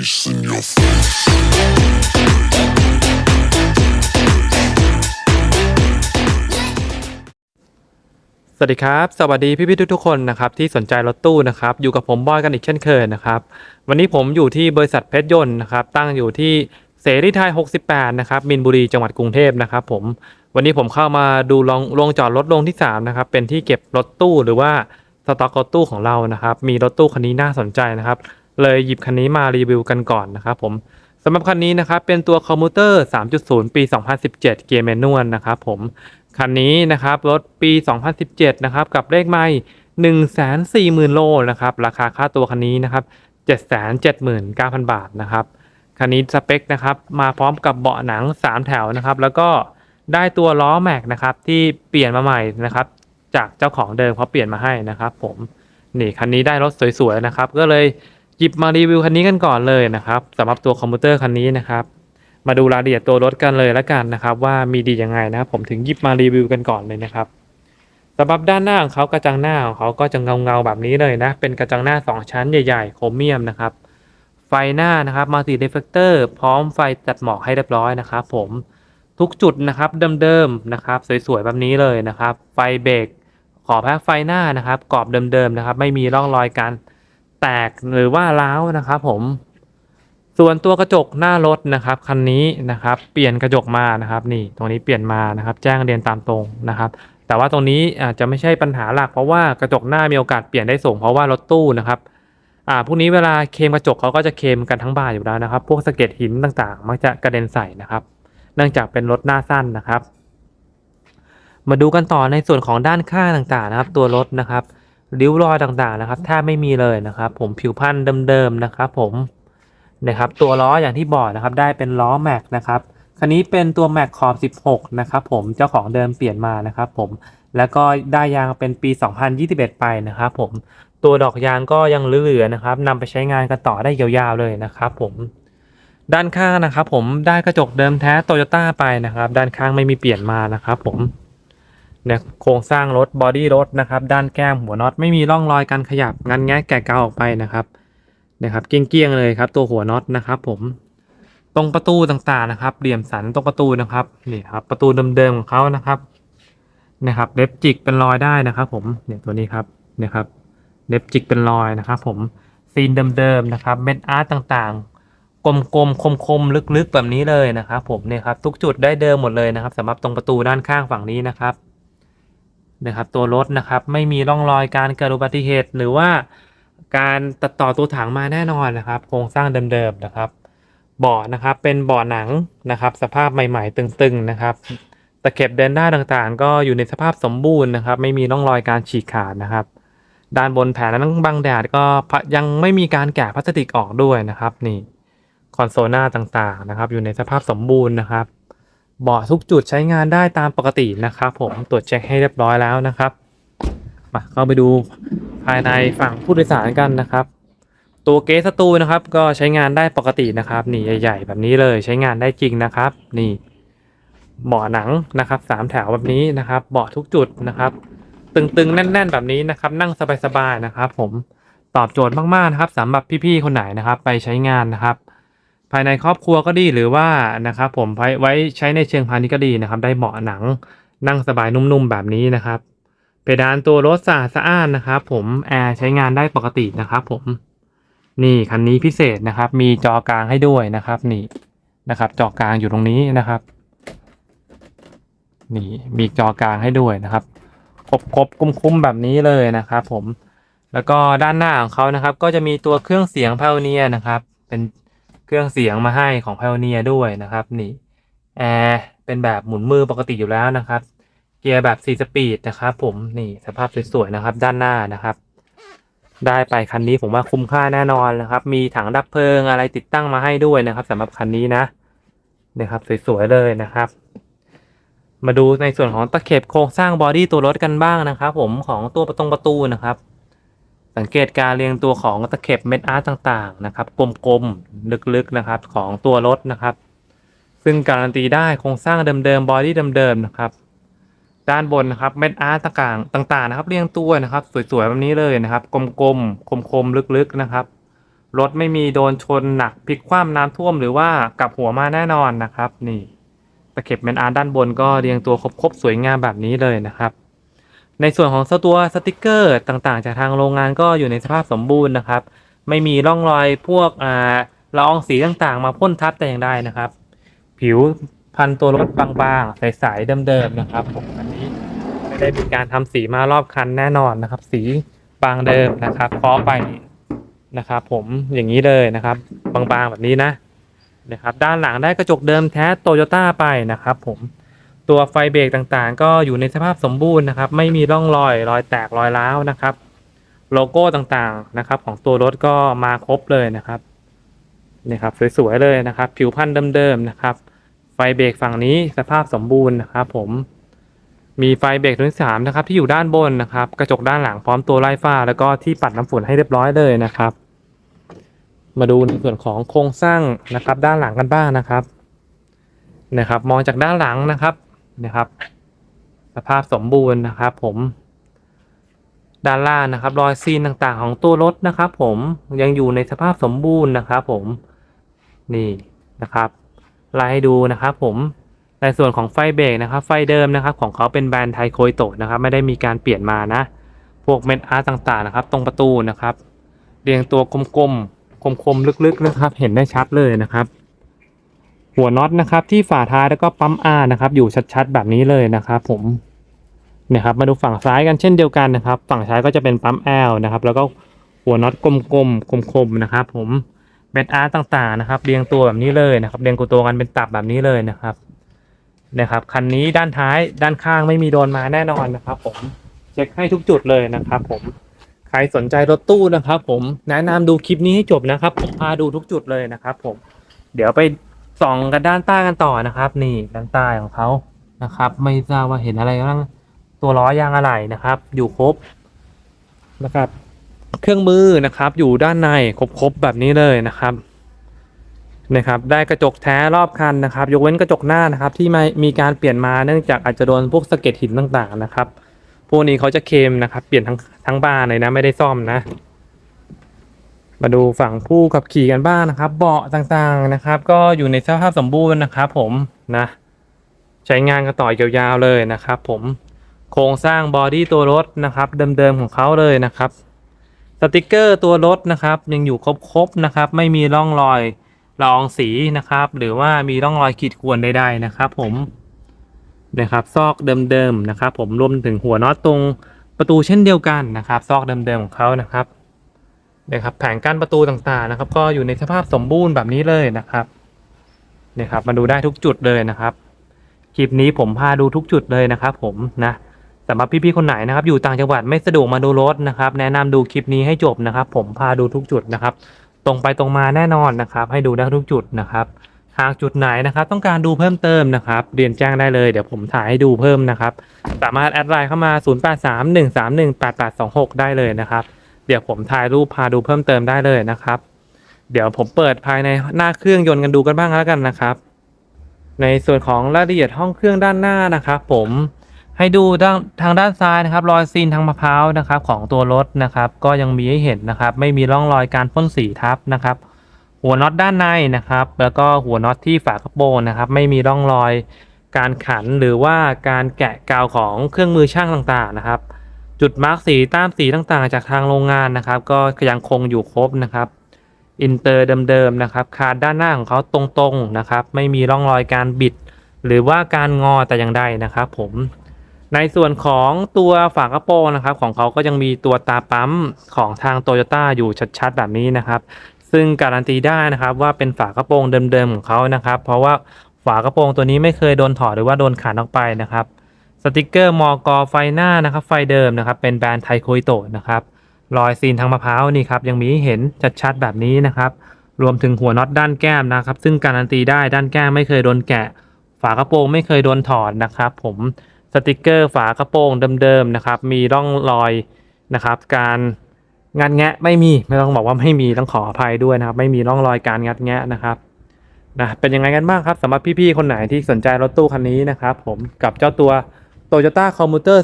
face in your face. สวัสดีครับ สวัสดีพี่ๆทุกๆคนนะครับที่สนใจรถตู้นะครับอยู่กับผมบอยกันอีกเช่นเคยนะครับวันนี้ผมอยู่ที่บริษัทเพชรยนต์นะครับตั้งอยู่ที่เสรีไทย 68 นะครับมินบุรีจังหวัดกรุงเทพนะครับผมวันนี้ผมเข้ามาดูลองลงจอดรถลงที่3นะครับเป็นที่เก็บรถตู้หรือว่าสต็อกรถตู้ของเรานะครับมีรถตู้คันนี้น่าสนใจนะครับ เลยหยิบคันนี้มารีวิวกันก่อนนะครับผมสำหรับคันนี้นะครับเป็นตัวคอมมูเตอร์ 3.0 ปี 2017 เกียร์แมนนวลนะครับผมคันนี้นะครับรถปี 2017 นะครับกับเลขไม่140,000 โลนะครับราคาค่าตัวคันนี้นะครับ 779,000 บาทนะครับคันนี้สเปคนะครับมาพร้อมกับเบาะหนัง 3 แถวนะครับแล้วก็ได้ตัวล้อแม็กนะครับที่เปลี่ยนมาใหม่นะครับจากเจ้าของเดิมเขาเปลี่ยนมาให้นะครับผมนี่คันนี้ได้รถสวยๆนะครับก็เลย หยิบมารีวิวคันนี้กันก่อนเลยนะครับสำหรับตัวคอมพิวเตอร์คันนี้นะครับ มาดูรายละเอียดตัวรถกันเลยแล้วกันนะครับ ว่ามีดียังไงนะครับผมถึงหยิบมารีวิวกันก่อนเลยนะครับสำหรับด้านหน้าของเขากระจังหน้าของเขาก็จะเงาเงาๆแบบนี้เลยนะ เป็นกระจังหน้า 2 ชั้นใหญ่ๆโครเมียมนะครับ ไฟหน้านะครับมัลติเดฟเฟกเตอร์พร้อมไฟตัดหมอกให้เรียบร้อยนะครับผมทุกจุดนะครับเดิมๆนะครับ สวยๆแบบนี้เลยนะครับ ไฟเบรกขอแพ้ไฟหน้านะครับกรอบเดิมๆนะครับ ไม่มีร่องรอยการ แตกหรือว่าร้าวนะครับผม ส่วนตัวกระจกหน้ารถนะครับคันนี้นะครับ เปลี่ยนกระจกมานะครับนี่ตรงนี้เปลี่ยนมานะครับ แจ้งเรียนตามตรงนะครับแต่ว่าตรงนี้อาจจะไม่ใช่ปัญหาหลักเพราะว่ากระจกหน้ามีโอกาสเปลี่ยนได้สูงเพราะว่ารถตู้นะครับอ่าพวกนี้เวลาเคลมกระจกเขาก็จะเคลมกันทั้งบานอยู่แล้วนะครับ พวกสะเก็ดหินต่างๆ มักจะกระเด็นใส่นะครับ เนื่องจากเป็นรถหน้าสั้นนะครับ มาดูกันต่อในส่วนของด้านข้างต่างๆนะครับ ตัวรถนะครับ ริ้วรอยต่างๆนะครับแทบไม่มีเลยนะครับ ผมผิวพันธุ์เดิมๆนะครับ ผมนะครับ ตัวล้ออย่างที่บอกนะครับ ได้เป็นล้อแม็กนะครับคันนี้เป็นตัวแม็กขอบ16 นะครับ ผมเจ้าของเดิมเปลี่ยนมานะครับ ผมแล้วก็ได้ยางเป็นปี 2021 ไปนะครับ ผมตัวดอกยางก็ยังเหลือๆนะครับนำไปใช้งานกันต่อได้ยาวๆเลยนะครับ ผมด้านข้างนะครับ ผมได้กระจกเดิมแท้โตโยต้าไปนะครับ ด้านข้างไม่มีเปลี่ยนมานะครับ ผม เนี่ยโครงสร้างรถบอดี้รถนะครับ ด้านแก้มหัวน็อตไม่มีร่องรอยการขยับงันแงะแกะเกาออกไปนะครับนะครับเกี้ยงๆเลยครับ ตัวหัวน็อตนะครับ ผมตรงประตูต่างๆนะครับ เหลี่ยมสันตรงประตูนะครับนี่ครับ ประตูเดิมๆของเขานะครับนะครับเล็บจิกเป็นรอยได้นะครับ ผมเนี่ยตัวนี้ครับนี่ยครับเล็บจิกเป็นรอยนะครับ ผมซีนเดิมๆนะครับ เม็ดอาร์ตต่างๆ กลมๆคมๆลึกๆแบบนี้เลยนะครับ ผมเนี่ยครับ ทุกจุดได้เดิมหมดเลยนะครับสำหรับตรงประตูด้านข้างฝั่งนี้นะครับ นะครับตัวรถนะครับไม่มีร่องรอยการเกิดอุบัติเหตุหรือว่าการตัดต่อตัวถังมาแน่นอนนะครับ โครงสร้างเดิมๆนะครับเบาะนะครับเป็นเบาะหนังนะครับ สภาพใหม่ๆ ตึงๆนะครับตะเข็บเดินได้าต่างๆ ก็อยู่ในสภาพสมบูรณ์นะครับ ไม่มีร่องรอยการฉีกขาดนะครับ ด้านบนแผงนั้นบังแดดก็ยังไม่มีการแกะพลาสติกออกด้วยนะครับ นี่คอนโซลหน้าต่างๆนะครับ อยู่ในสภาพสมบูรณ์นะครับ เบาะทุกจุดใช้งานได้ตามปกตินะครับผมตรวจเช็คให้เรียบร้อยแล้วนะครับมาเข้าไปดูภายในฝั่งผู้โดยสารกันนะครับ ตัวเกสตูนะครับก็ใช้งานได้ปกตินะครับนี่ใหญ่ ๆ แบบนี้เลยใช้งานได้จริงนะครับ นี่เบาะหนังนะครับสามแถวแบบนี้นะครับเบาะทุกจุดนะครับ ตึงๆ แน่น ๆ แบบนี้นะครับ นั่งสบายๆนะครับ ผมตอบโจทย์มากๆนะครับสำหรับพี่ๆคนไหนนะครับ ไปใช้งานนะครับ ภายในครอบครัวก็ดีหรือว่านะครับผมไว้ใช้ในเชิงพาณิชย์ก็ดีนะครับ ได้เบาะหนังนั่งสบายนุ่มๆแบบนี้นะครับ เพดานตัวรถสะอาดสะอ้านนะครับผมแอร์ใช้งานได้ปกตินะครับผมนี่คันนี้พิเศษนะครับ มีจอกลางให้ด้วยนะครับ นี่นะครับ จอกลางอยู่ตรงนี้นะครับ นี่มีจอกลางให้ด้วยนะครับครบครบคุ้มคุ้มๆแบบนี้เลยนะครับผมแล้วก็ด้านหน้าของเขานะครับ ก็จะมีตัวเครื่องเสียงพ i วเนียนะครับ เป็น เครื่องเสียงมาให้ของพ i วเนียด้วยนะครับนี่แอร์เป็นแบบหมุนมือปกติอยู่แล้วนะครับ เกียร์แบบ4สปีดนะครับผมนี่สภาพสวยๆนะครับ ด้านหน้านะครับ ได้ไปคันนี้ผมว่าคุ้มค่าแน่นอนนะครับ มีถังดับเพลิงอะไรติดตั้งมาให้ด้วยนะครับสำหรับคันนี้นะนะครับสวยๆเลยนะครับ มาดูในส่วนของตะเข็บโครงสร้างบอดี้ตัวรถกันบ้างนะครับ ผมของตัวประตงประตูนะครับ สังเกตการเรียงตัวของตะเข็บเม็ดอาร์ตต่างๆนะครับกลมๆลึกๆนะครับของตัวรถนะครับ ซึ่งการันตีได้โครงสร้างเดิมๆบอดี้เดิมๆนะครับด้านบนนะครับเม็ดอาร์ตต่างๆต่างๆนะครับ เรียงตัวนะครับ สวยๆแบบนี้เลยนะครับ กลมๆคมๆลึกๆนะครับรถไม่มีโดนชนหนักพลิกคว่ำน้ำท่วมหรือว่ากลับหัวมาแน่นอนนะครับ นี่ตะเข็บเมนอาร์ด้านบนก็เรียงตัวครบๆสวยงามแบบนี้เลยนะครับ ในส่วนของตัวสติกเกอร์ต่างๆ จากทางโรงงานก็อยู่ในสภาพสมบูรณ์นะครับ ไม่มีร่องรอยพวกอ่าละอองสีต่างๆ มาพ่นทับแต่อย่างใดนะครับ ผิวพันตัวรถบางๆ ใสๆเดิมๆนะครับผมอันนี้ไม่ได้มีการทำสีมารอบคันแน่นอนนะครับ สีบางเดิมนะครับเคาะไปนะครับผมอย่างนี้เลยนะครับ บางๆแบบนี้นะนะครับ ด้านหลังได้กระจกเดิมแท้โตโยต้าไปนะครับผม ตัวไฟเบรกต่างๆ ก็อยู่ในสภาพสมบูรณ์นะครับ ไม่มีร่องรอยรอยแตกรอยร้าวนะครับ โลโก้ต่างๆนะครับ ของตัวรถก็มาครบเลยนะครับนี่ครับสวยๆเลยนะครับ ผิวพันธุ์เดิมๆนะครับ ไฟเบรกฝั่งนี้สภาพสมบูรณ์นะครับ ผมมีไฟเบรกตัวที่สามนะครับที่อยู่ด้านบนนะครับ กระจกด้านหลังพร้อมตัวไล่ฟ้า แล้วก็ที่ปัดน้ำฝนให้เรียบร้อยเลยนะครับ มาดูในส่วนของโครงสร้างนะครับ ด้านหลังกันบ้างนะครับนะครับ มองจากด้านหลังนะครับ นะครับ สภาพสมบูรณ์นะครับ ผม ด้านล่างนะครับ รอยซีนต่างๆ ของตัวรถนะครับ ผมยังอยู่ในสภาพสมบูรณ์นะครับผมนี่นะครับไล่ให้ดูนะครับ ผมในส่วนของไฟเบรกนะครับ ไฟเดิมนะครับ ของเขาเป็นแบรนด์ไทโคยโตะนะครับ ไม่ได้มีการเปลี่ยนมานะ พวกเม็ดอาร์ตต่างๆนะครับ ตรงประตูนะครับ เรียงตัวกลมๆคมๆลึกๆนะครับ เห็นได้ชัดเลยนะครับ หัวน็อตนะครับที่ฝาท้ายแล้วก็ปั๊มอาร์นะครับอยู่ชัดๆ แบบนี้เลยนะครับผมนะครับมาดูฝั่งซ้ายกันเช่นเดียวกันนะครับ ฝั่งซ้ายก็จะเป็นปั๊มแอลนะครับแล้วก็หัวน็อตกลมๆคมๆนะครับ ผมเม็ดอาร์ต่างๆนะครับเรียงตัวแบบนี้เลยนะครับเรียงกูตัวกันเป็นตับแบบนี้เลยนะครับนะครับคันนี้ด้านท้ายด้านข้างไม่มีโดนมาแน่นอนนะครับ ผมเช็คให้ทุกจุดเลยนะครับ ผมใครสนใจรถตู้นะครับ ผมแนะนำดูคลิปนี้ให้จบนะครับผมพาดูทุกจุดเลยนะครับ ผม เดี๋ยวไป ส่องกันด้านใต้กันต่อนะครับ นี่ด้านใต้ของเขานะครับ ไม่ทราบว่าเห็นอะไรบ้างตัวล้อยางอะไหล่นะครับ อยู่ครบนะครับ เครื่องมือนะครับ อยู่ด้านในครบๆแบบนี้เลยนะครับนะครับ ได้กระจกแท้รอบคันนะครับ ยกเว้นกระจกหน้านะครับ ที่ไม่มีการเปลี่ยนมาเนื่องจากอาจจะโดนพวกสะเก็ดหินต่างๆนะครับ พวกนี้เขาจะเคลมนะครับ เปลี่ยนทั้งทั้งบานเลยนะไม่ได้ซ่อมนะ มาดูฝั่งผู้ขับขี่กันบ้างนะครับ เบาะต่างๆนะครับ ก็อยู่ในสภาพสมบูรณ์นะครับ ผมนะใช้งานกันต่อยาวๆเลยนะครับ ผมโครงสร้างบอดี้ตัวรถนะครับ เดิมๆของเขาเลยนะครับสติกเกอร์ตัวรถนะครับ ยังอยู่ครบๆนะครับ ไม่มีร่องรอยละอองสีนะครับ หรือว่ามีร่องรอยขีดข่วนใดๆนะครับ ผมนะครับ ซอกเดิมๆนะครับ ผมรวมถึงหัวน็อตตรงประตูเช่นเดียวกันนะครับ ซอกเดิมๆของเขานะครับ นะครับแผงกั้นประตูต่างๆนะครับ ก็อยู่ในสภาพสมบูรณ์แบบนี้เลยนะครับเนี่ยครับมาดูได้ทุกจุดเลยนะครับคลิปนี้ผมพาดูทุกจุดเลยนะครับ ผมนะสำหรับพี่ๆคนไหนนะครับ อยู่ต่างจังหวัดไม่สะดวกมาดูรถนะครับ แนะนำดูคลิปนี้ให้จบนะครับ ผมพาดูทุกจุดนะครับ ตรงไปตรงมาแน่นอนนะครับ ให้ดูได้ทุกจุดนะครับหากจุดไหนนะครับ ต้องการดูเพิ่มเติมนะครับเรียนแจ้งได้เลยเดี๋ยวผมถ่ายให้ดูเพิ่มนะครับ สามารถแอดไลน์เข้ามา 0831318826 ได้เลยนะครับ เดี๋ยวผมถ่ายรูปพาดูเพิ่มเติมได้เลยนะครับ เดี๋ยวผมเปิดภายในหน้าเครื่องยนต์กันดูกันบ้างแล้วกันนะครับ ในส่วนของรายละเอียดห้องเครื่องด้านหน้านะครับ ผมให้ดูด้านทางด้านซ้ายนะครับ รอยซีนทางมะพร้าวนะครับ ของตัวรถนะครับ ก็ยังมีให้เห็นนะครับ ไม่มีร่องรอยการพ่นสีทับนะครับ หัวน็อตด้านในนะครับ แล้วก็หัวน็อตที่ฝากระโปรงนะครับ ไม่มีร่องรอยการขันหรือว่าการแกะกาวของเครื่องมือช่างต่างๆนะครับ จุดมาร์กสีตามสีต่างๆ จากทางโรงงานนะครับ ก็ยังคงอยู่ครบนะครับอินเตอร์เดิมๆนะครับคาดด้านหน้าของเขาตรงๆนะครับ ไม่มีร่องรอยการบิด หรือว่าการงอแต่อย่างใดนะครับ ผมในส่วนของตัวฝากระโปรงนะครับ ของเขาก็ยังมีตัวตาปั๊มของทางโตโยต้าอยู่ชัดๆ แบบนี้นะครับ ซึ่งการันตีได้นะครับว่าเป็นฝากระโปรงเดิมๆของเขานะครับ เพราะว่าฝากระโปรงตัวนี้ไม่เคยโดนถอดหรือว่าโดนขันออกไปนะครับ สติกเกอร์มอกอไฟหน้านะครับ ไฟเดิมนะครับ เป็นแบรนด์ไทโคอิโตะนะครับ รอยซีนทางมะพร้าวนี่ครับยังมีให้เห็นชัดๆแบบนี้นะครับ รวมถึงหัวน็อตด้านแก้มนะครับ ซึ่งการันตีได้ด้านแก้มไม่เคยโดนแกะ ฝากระโปรงไม่เคยโดนถอดนะครับ ผมสติกเกอร์ฝากระโปรงเดิมๆนะครับ มีร่องรอยนะครับ การงัดแงะไม่มีไม่ต้องบอกว่าไม่มีต้องขออภัยด้วยนะครับ ไม่มีร่องรอยการงัดแงะนะครับนะเป็นยังไงกันบ้างครับสำหรับพี่ๆคนไหนที่สนใจรถตู้คันนี้นะครับ ผมกับเจ้าตัว Toyota Commuter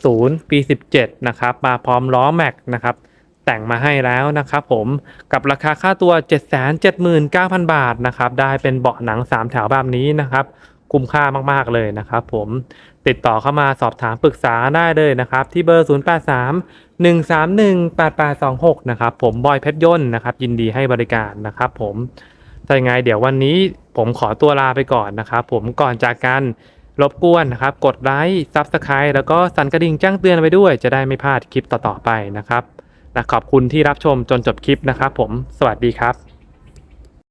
3.0 ปี 17 นะครับ มาพร้อมล้อแม็กนะครับ แต่งมาให้แล้วนะครับผม กับราคาค่าตัว 779,000 บาทนะครับ ได้เป็นเบาะหนัง 3 แถวแบบนี้นะครับ คุ้มค่ามากๆเลยนะครับผม ติดต่อเข้ามาสอบถามปรึกษาได้เลยนะครับ ที่เบอร์ 083 131 8826 นะครับผม บอยเพชรยนต์นะครับ ยินดีให้บริการนะครับผมถ้าอย่างไงเดี๋ยววันนี้ผมขอตัวลาไปก่อนนะครับผม ก่อนจากกัน รบกวนนะครับกดไลค์ซับสไครต์แล้วก็สั่นกระดิ่งแจ้งเตือนไว้ด้วย จะได้ไม่พลาดคลิปต่อๆไปนะครับนะขอบคุณที่รับชมจนจบคลิปนะครับผม สวัสดีครับ